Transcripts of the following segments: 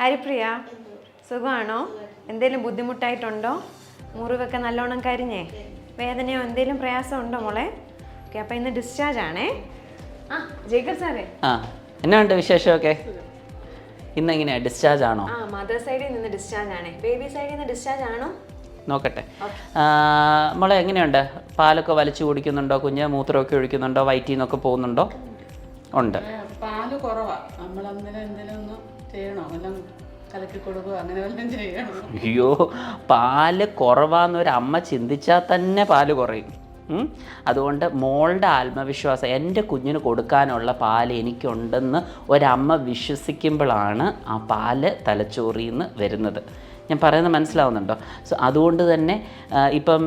ഹരിപ്രിയ സുഖമാണോ? എന്തെങ്കിലും ബുദ്ധിമുട്ടായിട്ടുണ്ടോ? മുറിവൊക്കെ നല്ലോണം കരിഞ്ഞേ? വേദനയോ എന്തെങ്കിലും പ്രയാസം ഉണ്ടോ മോളെ? ഓക്കെ അപ്പോൾ ഇന്ന് ഡിസ്ചാർജ് ആണേ. ആ ജേക്കർ സാറേ. ആ എന്നാണ്ട് വിശേഷമൊക്കെ? ഇന്ന് എങ്ങനെയാ? ഡിസ്ചാർജ് ആണോ? ആ മദർ സൈഡിൽ നിന്ന് ഡിസ്ചാർജ് ആണേ. ബേബി സൈഡിൽ നിന്ന് ഡിസ്ചാർജ് ആണോ? നോക്കട്ടെ. മോളെ എങ്ങനെയുണ്ട്? പാലൊക്കെ വലിച്ചു കുടിക്കുന്നുണ്ടോ? കുഞ്ഞ് മൂത്രമൊക്കെ ഒഴിക്കുന്നുണ്ടോ? വയറ്റിൽ നിന്നൊക്കെ പോകുന്നുണ്ടോ? ഉണ്ട്. പാൽ കുറവാ. നമ്മൾ അന്നേരം എന്തെങ്കിലും ഒന്ന് ചെയ്യണോ? എല്ലാം കലക്കി കൊടുക്കുക അങ്ങനെ വല്ലതും ചെയ്യണോ? അയ്യോ പാൽ കുറവാന്നൊരു അമ്മ ചിന്തിച്ചാൽ തന്നെ പാൽ കുറയും. അതുകൊണ്ട് മോളുടെ ആത്മവിശ്വാസം എന്റെ കുഞ്ഞിന് കൊടുക്കാനുള്ള പാൽ എനിക്കുണ്ടെന്ന് ഒരമ്മ വിശ്വസിക്കുമ്പോഴാണ് ആ പാൽ തലച്ചോറിന്ന് വരുന്നത്. ഞാൻ പറയുന്നത് മനസ്സിലാവുന്നുണ്ടോ? സോ അതുകൊണ്ട് തന്നെ ഇപ്പം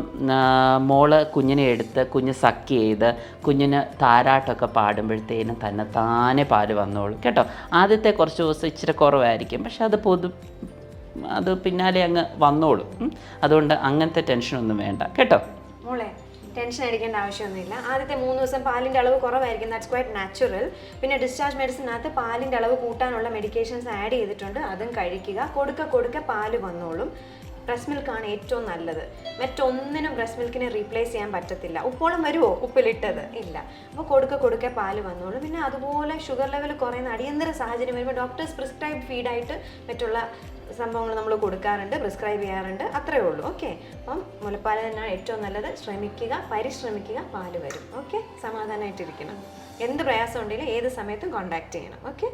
മോൾ കുഞ്ഞിനെ എടുത്ത് കുഞ്ഞ് സക്ക് ചെയ്ത് കുഞ്ഞിന് താരാട്ടൊക്കെ പാടുമ്പോഴത്തേനും തന്നെ താനെ പാൽ വന്നോളൂ. കേട്ടോ? ആദ്യത്തെ കുറച്ച് ദിവസം ഇച്ചിരി കുറവായിരിക്കും. പക്ഷെ അത് പൊതു അത് പിന്നാലെ അങ്ങ് വന്നോളും. അതുകൊണ്ട് അങ്ങനത്തെ ടെൻഷനൊന്നും വേണ്ട. കേട്ടോ? മോളെ ടെൻഷൻ അടിക്കേണ്ട ആവശ്യമൊന്നുമില്ല. ആദ്യത്തെ മൂന്ന് ദിവസം പാലിന്റെ അളവ് കുറവായിരിക്കും. ദാറ്റ്സ് ക്വൈറ്റ് നാച്ചുറൽ പിന്നെ ഡിസ്ചാർജ് മെഡിസിനകത്ത് പാലിന്റെ അളവ് കൂട്ടാനുള്ള മെഡിക്കേഷൻസ് ആഡ് ചെയ്തിട്ടുണ്ട്. അതും കഴിക്കുക. കൊടുക്ക കൊടുക്ക പാൽ വന്നോളും. ബ്രസ്റ്റ് മിൽക്കാണ് ഏറ്റവും നല്ലത്. മറ്റൊന്നിനും ബ്രസ്റ്റ് മിൽക്കിനെ റീപ്ലേസ് ചെയ്യാൻ പറ്റത്തില്ല. ഉപ്പോളം വരുമോ ഉപ്പിലിട്ടത്. ഇല്ല. അപ്പോൾ കൊടുക്ക കൊടുക്ക പാൽ വന്നോളും. പിന്നെ അതുപോലെ ഷുഗർ ലെവൽ കുറയുന്ന അടിയന്തര സാഹചര്യം വരുമ്പോൾ ഡോക്ടേഴ്സ് പ്രിസ്ക്രൈബ് ഫീഡായിട്ട് മറ്റുള്ള സംഭവങ്ങൾ നമ്മൾ കൊടുക്കാറുണ്ട് പ്രിസ്ക്രൈബ് ചെയ്യാറുണ്ട്. അത്രയേ ഉള്ളൂ. ഓക്കെ അപ്പം മുലപ്പാൽ തന്നെയാണ് ഏറ്റവും നല്ലത്. ശ്രമിക്കുക പരിശ്രമിക്കുക പാൽ വരും. ഓക്കെ സമാധാനമായിട്ടിരിക്കണം. എന്ത് പ്രയാസം ഉണ്ടെങ്കിലും ഏത് സമയത്തും കോൺടാക്ട് ചെയ്യണം. ഓക്കെ